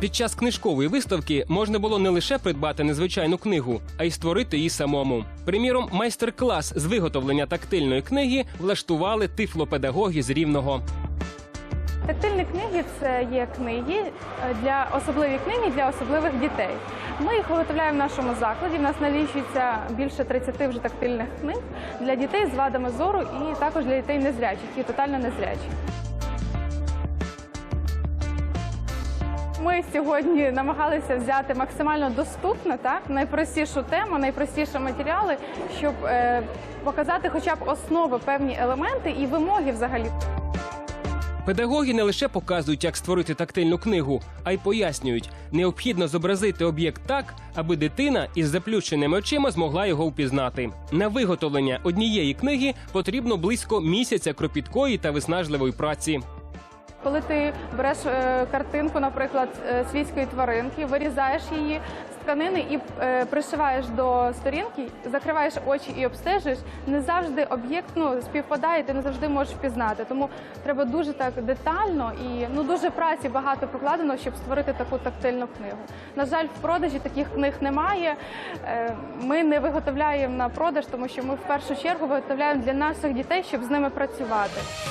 Під час книжкової виставки можна було не лише придбати незвичайну книгу, а й створити її самому. Приміром, майстер-клас з виготовлення тактильної книги влаштували тифлопедагоги з рівного. Тактильні книги це є книги е, для особливі книги для особливих дітей. Ми їх виготовляємо в нашому закладі. У нас налічується більше 30 вже тактильних книг для дітей з вадами зору і також для дітей незрячих, які тотально незрячі. Ми сьогодні намагалися взяти максимально доступно, так найпростішу тему, найпростіші матеріали, щоб е, показати хоча б основи, певні елементи і вимоги взагалі. Педагоги не лише показують, як створити тактильну книгу, а й пояснюють, необхідно зобразити об'єкт так, аби дитина із заплющеними очима змогла його впізнати. На виготовлення однієї книги потрібно близько місяця кропіткої та виснажливої праці. Коли ти береш е, картинку, наприклад, е, свійської тваринки, вирізаєш її з тканини і е, пришиваєш до сторінки, закриваєш очі і обстежуєш, не завжди об'єкт ну, співпадає, ти не завжди можеш впізнати. Тому треба дуже так детально і ну дуже праці багато покладено, щоб створити таку тактильну книгу. На жаль, в продажі таких книг немає. Ми не виготовляємо на продаж, тому що ми в першу чергу виготовляємо для наших дітей, щоб з ними працювати.